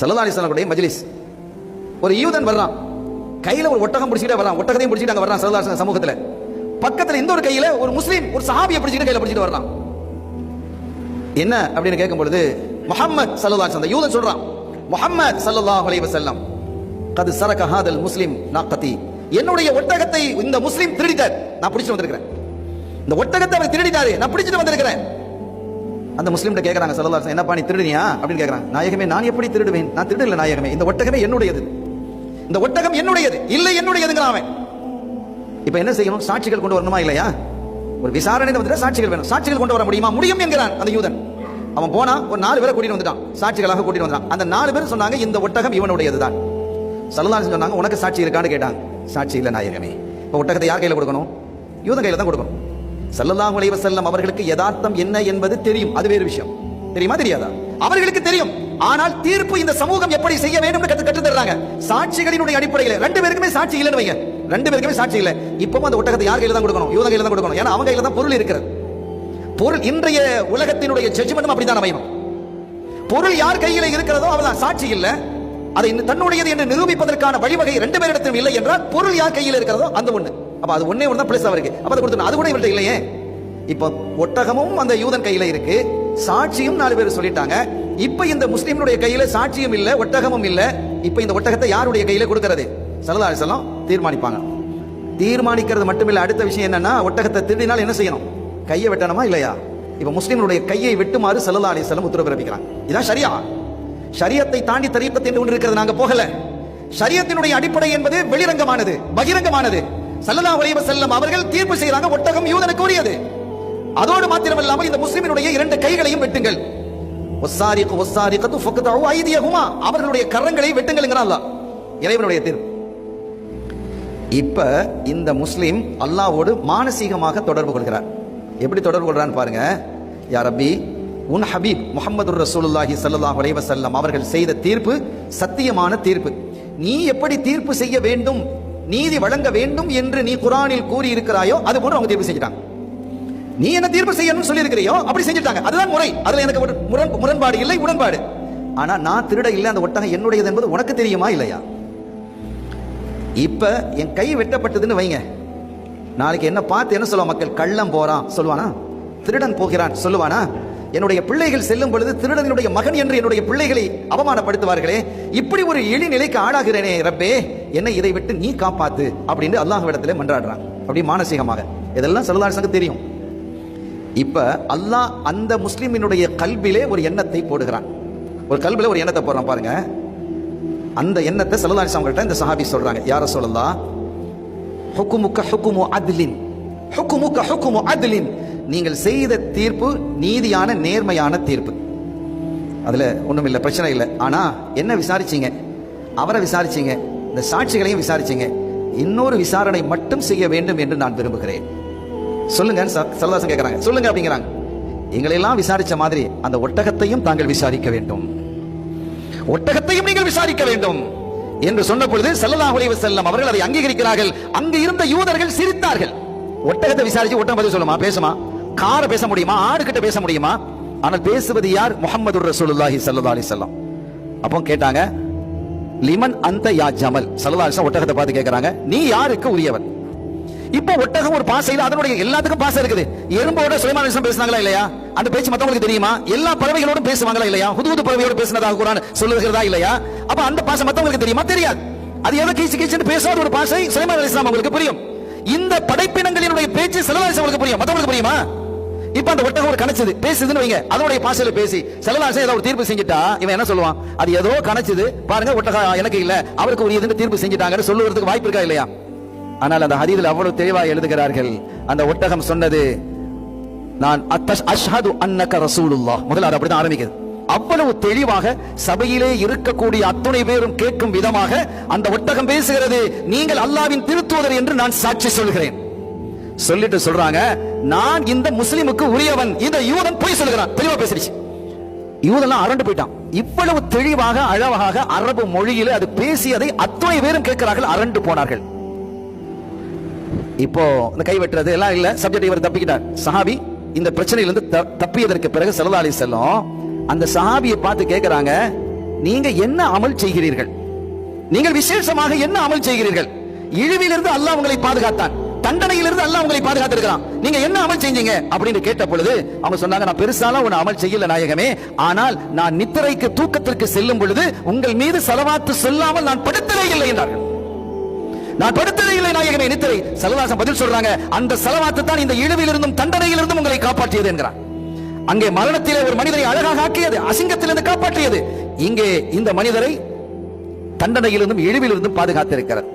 சல்லா அலிஸ்லாமுடைய மஜ்லிஸ்? ஒரு யூதன் வர்றான். கையில ஒரு ஒட்டகம் பிடிச்சிட்டே வர்றான். ஒட்டகத்தையும் பிடிச்சிட்டு அங்க வர்றான் சல்லா சமூகத்துல. பக்கத்துல இந்த ஒரு கையில ஒரு முஸ்லீம் ஒரு சஹாபியை பிடிச்சிட்டு கையில பிடிச்சிட்டு வர்றான். என்ன அப்படின்னு கேட்கும் பொழுது முகமது சல்லா அந்த யூதன் சொல்றான் முகமது சல்லா அலி வஸல்லம் கது சரக ஹாதல் முஸ்லிம் நாக்கத்தி. என்னுடைய ஒட்டகத்தை இந்த முஸ்லீம் திருடிட்டார். நான் பிடிச்சிட்டு வந்திருக்கிறேன். இந்த ஒட்டகத்தை அவர் திருடிட்டாரு. நான் பிடிச்சிட்டு வந்திருக்கிறேன். அந்த முஸ்லீம்கிட்ட கேட்குறாங்க சல்லா என்னப்பா நீ திருடுனியா? அப்படின்னு கேட்கறாங்க நாயகமே நான் எப்படி திருடுவேன்? நான் திருடல நாயகமே. இந்த ஒட்டகமே என்னுடையது. இந்த ஒட்டகம் என்னுடையது. இல்லை என்னுடையதுங்கிறான் அவன். இப்ப என்ன செய்யணும்? சாட்சிகள் கொண்டு வரணுமா இல்லையா? ஒரு விசாரணை வந்துட்டு சாட்சிகள் வேணும். சாட்சிகள் கொண்டு வர முடியுமா? முடியும் என்கிறான் அந்த யூதன். அவன் போனா ஒரு நாலு பேரை கூட்டிட்டு வந்துட்டான். சாட்சிகளாக கூட்டிட்டு வந்தான் அந்த நாலு பேர் சொன்னாங்க இந்த ஒட்டகம் இவனுடையதுதான். சல்லல்லாஹு சொன்னாங்க உனக்கு சாட்சி இருக்கான்னு கேட்டாங்க. சாட்சி இல்லை நாயகமே. இப்ப ஒட்டகத்தை யார் கையில கொடுக்கணும்? யூதன் கையில தான் கொடுக்கணும். சல்லல்லாஹு அலைஹி வஸல்லம் அவர்களுக்கு யதார்த்தம் என்ன என்பது தெரியும். அது வேறு விஷயம். தெரியுமா தெரியாதா? அவர்களுக்கு தெரியும். ஆனால் தீர்ப்பு இந்த சமூகம் எப்படி செய்ய வேண்டும் என்று கற்று தர்றாங்க சாட்சிகளினுடைய அடிப்படையில் ரெண்டு பேருக்குமே சாட்சி இல்லைன்னு வைங்க. ரெண்டு பேருக்குமே சாட்சி இல்லை. இப்பவும் அந்த ஒட்டகத்தை யார் கையில தான் கொடுக்கணும்? யூதன் கையில தான் கொடுக்கணும். ஏன்னா அவங்க கையில தான் பொருள் இருக்கிறது. பொருள் இன்றைய உலகத்தினுடைய ஜட்ஜ்மெண்ட்டும் அப்படிதான் அமையணும் பொருள் யார் கையில இருக்கிறதோ அவள் சாட்சி இல்லை. அதை தன்னுடையது என்று நிரூபிப்பதற்கான வழிவகை ரெண்டு பேரிடத்திலும் இல்லை என்றால் பொருள் யார் கையில் இருக்கிறதோ அந்த ஒன்று அப்ப அது ஒண்ணே ஒண்ணு தான் பிளஸ் அவருக்கு அப்ப அதை கொடுத்தணும் அது கூட இவர்கிட்ட இல்லையே. இப்போ ஒட்டகமும் அந்த யூதன் கையில இருக்கு. சாட்சியும் நாலு பேர் சொல்லிட்டாங்க. இப்ப இந்த முஸ்லிம்களுடைய கையில சாட்சியும் இல்ல ஒட்டகமும் இல்ல. இப்ப இந்த ஒட்டகத்தை யாருடைய கையில கொடுக்கறது? சல்லல்லாஹு அலைஹி தீர்மானிப்பாங்க. தீர்மானிக்கிறது மட்டுமில்லை அடுத்த விஷயம் என்னன்னா ஒட்டகத்தை திருடினால் என்ன செய்யணும்? கையை வெட்டணுமா இல்லையா? இப்ப முஸ்லிம்களுடைய கையை வெட்டுமாறு சல்லல்லாஹு அலைஹி உத்தரவு பிறப்பிக்கிறாங்க. இதான் சரியா சரியத்தை தாண்டி தரீக்கத் ஒன்று இருக்கிறது நாங்க போகல. சரியத்தினுடைய அடிப்படை என்பது வெளிரங்கமானது பகிரங்கமானது. சல்லல்லாஹு அலைஹி வஸல்லம் அவர்கள் தீர்ப்பு செய்றாங்க ஒட்டகம் யூதனுக்கு உரியது அதோடு மாத்திரமல்லாமல் இந்த முஸ்லிமினுடைய இரண்டு கைகளையும் வெட்டுங்கள். ஒசாரிக்கு ஒசாரிக்கத்து ஃபக்தஉ ஐதியஹுமா. அவர்களுடைய கரங்களை வெட்டுங்கள்ங்கறான் அல்லாஹ். இறைவனுடைய தீர்ப்பு. இப்ப இந்த முஸ்லிம் அல்லாஹ்வோடு மானசீகமாக தொடர்பு கொள்கிறார். எப்படி தொடர்பு கொள்றான்னு பாருங்க. யா ரப்பி உன் ஹபீப் முகமது ரசூலுல்லாஹி ஸல்லல்லாஹு அலைஹி வஸல்லம் அவர்கள் செய்த தீர்ப்பு சத்தியமான தீர்ப்பு. நீ எப்படி தீர்ப்பு செய்ய வேண்டும் நீதி வழங்க வேண்டும் என்று நீ குரானில் கூறி இருக்கிறாயோ அது போல அவங்க தீர்ப்பு செஞ்சிட்டாங்க. நீ என்ன தீர்ப்பு செய்யணும்னு சொல்லி இருக்கிறியோ அப்படி செஞ்சுட்டாங்க. அதுதான் முறை. அதுல எனக்கு முரண் முரண்பாடு இல்லை உடன்பாடு. ஆனா நான் திருட இல்லை அந்த ஒட்டகம் என்னுடையது என்பது உனக்கு தெரியுமா இல்லையா? இப்ப என் கை வெட்டப்பட்டதுன்னு வைங்க. நாளைக்கு என்ன பார்த்து என்ன சொல்லுவா மக்கள்? கள்ளம் போறான் சொல்லுவானா? திருடன் போகிறான் சொல்லுவானா? என்னுடைய பிள்ளைகள் செல்லும் பொழுது திருடனுடைய மகன் என்று என்னுடைய பிள்ளைகளை அவமானப்படுத்துவார்களே. இப்படி ஒரு இழிநிலைக்கு ஆளாகிறேனே ரப்பே. என்னை இதை விட்டு நீ காப்பாத்து அப்படின்னு அல்லாஹ்விடத்துல மன்றாடுறான் அப்படி மானசீகமாக. இதெல்லாம் சல்லல்லாஹு தெரியும். இப்ப அல்லாஹ் அந்த முஸ்லிமினுடைய கல்விலே ஒரு எண்ணத்தை போடுகிறான். ஒரு கல்வில ஒரு எண்ணத்தை போடுறான் பாருங்க. அந்த எண்ணத்தை சல்லல்லாஹு அலைஹி இந்த சஹாபி சொல்றாங்க. யார சொல்லலாம் ஹுக்குமுக்க ஹுக்குமு அத்லின். ஹுக்குமுக்க ஹுக்குமு அத்லின். நீங்கள் செய்த தீர்ப்பு நீதியான நேர்மையான தீர்ப்பு. அதுல ஒண்ணும் இல்லை பிரச்சனை இல்லை. ஆனா என்ன விசாரிச்சீங்க? அவரை விசாரிச்சீங்க. இந்த சாட்சிகளையும் விசாரிச்சீங்க. இன்னொரு விசாரணை மட்டும் செய்ய வேண்டும் என்று நான் விரும்புகிறேன். சொல்லுங்க சல்லதாசன் கேட்கறாங்க சொல்லுங்க அப்படிங்கிறாங்க. எங்களெல்லாம் விசாரிச்ச மாதிரி அந்த ஒட்டகத்தையும் தாங்கள் விசாரிக்க வேண்டும். ஒட்டகத்தையும் நீங்கள் விசாரிக்க வேண்டும். என்று சொன்ன பொழுது ஸல்லல்லாஹு அலைஹி வஸல்லம் அவர்கள் அதை அங்கீகரிக்கிறார்கள். அங்கு இருந்த யூதர்கள் சிரித்தார்கள். ஒட்டகத்தை விசாரிச்சு ஒட்டகம் பதில் சொல்லுமா? பேசுமா? கார பேச முடியுமா? ஆடு கிட்ட பேச முடியுமா? ஆனால் பேசுவது யார்? முகமது ரசூலுல்லாஹி சல்லா அலைஹி வஸல்லம். அப்போ கேட்டாங்க லிமன் அந்த யா ஜமல். ஸல்லல்லாஹு ஒட்டகத்தை பார்த்து கேட்கறாங்க நீ யாருக்கு உரியவன்? இப்போ ஒட்டகம் ஒரு பாசையில் அதனுடைய எல்லாத்துக்கும் பாசை இருக்குது. எறும்போட சுலைமான் பேசினாங்களா இல்லையா? அந்த பேச்சு மத்தவங்களுக்கு தெரியுமா? எல்லா பறவைகளோடும் பேசுவாங்களா இல்லையா? புது புது பறவையோட பேசினதாக குரான் சொல்லுகிறதா இல்லையா? அப்ப அந்த பாசை மத்தவங்களுக்கு தெரியுமா? தெரியாது. அது எதை கீச்சு கீச்சுன்னு பேசாத ஒரு பாசை சுலைமான் அலிஸ்லாம் அவங்களுக்கு புரியும். இந்த படைப்பினங்களினுடைய பேச்சு சிலவாசம் அவங்களுக்கு புரியும். மத்தவங்களுக்கு புரியுமா? இப்ப அந்த ஒட்டகம் ஒரு கணச்சது பேசுதுன்னு வைங்க. அதனுடைய பாசையில பேசி. செல்லலாசன் ஏதாவது ஒரு தீர்ப்பு செஞ்சுட்டா இவன் என்ன சொல்லுவான்? அது ஏதோ கணச்சது பாருங்க ஒட்டகம் எனக்கு இல்ல. அவருக்கு உரியதுன்னு தீர்ப்பு செஞ்சுட்டாங்கன்னு சொல்லுவதற்கு வாய்ப்பு இருக்கா இல்லையா? ஆனால் அந்த ஹதீதில் அவ்வளவு தெளிவாக எழுதுகிறார்கள். அந்த ஒட்டகம் சொன்னது நான் அத்தஷ் அஷ்ஹது அன்னக ரசூலுல்லா முதல்ல அது அப்படிதான் ஆரம்பிக்குது. அவ்வளவு தெளிவாக சபையிலே இருக்கக்கூடிய அத்துணை பேரும் கேட்கும் விதமாக அந்த ஒட்டகம் பேசுகிறது. நீங்கள் அல்லாவின் திருத்துவதர் என்று நான் சாட்சி சொல்கிறேன். சொல்லிட்டு சொல்றாங்க நான் இந்த முஸ்லிமுக்கு உரியவன். இந்த யூதன் போய் சொல்லுகிறான். தெளிவா பேசிடுச்சு. யூதெல்லாம் அரண்டு போயிட்டான். இவ்வளவு தெளிவாக அழகாக அரபு மொழியில அது பேசியதை அத்தனை பேரும் கேட்கிறார்கள். அரண்டு போனார்கள். இப்போ இந்த கை வெட்டுறது எல்லாம் இல்ல. சப்ஜெக்ட் இவர் தப்பிக்கிட்டார். சஹாபி இந்த பிரச்சனையிலிருந்து தப்பியதற்கு பிறகு சல்லா அலி செல்லம் அந்த சஹாபியை பார்த்து கேட்கிறாங்க நீங்க என்ன அமல் செய்கிறீர்கள்? நீங்கள் விசேஷமாக என்ன அமல் செய்கிறீர்கள்? இழிவிலிருந்து அல்லாஹ் உங்களை பாதுகாத்தான். தண்டனையிலிருந்து அல்ல உங்களை பாதுகாத்திருக்கிறான். நீங்க என்ன அமல் செஞ்சீங்க? அப்படின்னு கேட்ட பொழுது அவங்க சொன்னாங்க நான் பெருசாலாம் ஒரு அமல் செய்யல நாயகமே. ஆனால் நான் நித்திரைக்கு தூக்கத்திற்கு செல்லும் பொழுது உங்கள் மீது செலவாத்து சொல்லாமல் நான் படுத்தவே இல்லை என்றார்கள். நான் படுத்தவே இல்லை நாயகமே நித்திரை. செலவாசம் பதில் சொல்றாங்க அந்த செலவாத்து தான் இந்த இழிவிலிருந்தும் தண்டனையிலிருந்தும் உங்களை காப்பாற்றியது என்கிறான் அங்கே மரணத்திலே ஒரு மனிதரை அழகாக ஆக்கியது அசிங்கத்திலிருந்து காப்பாற்றியது. இங்கே இந்த மனிதரை தண்டனையிலிருந்தும் இழிவிலிருந்தும் பாதுகாத்திருக்கிறது.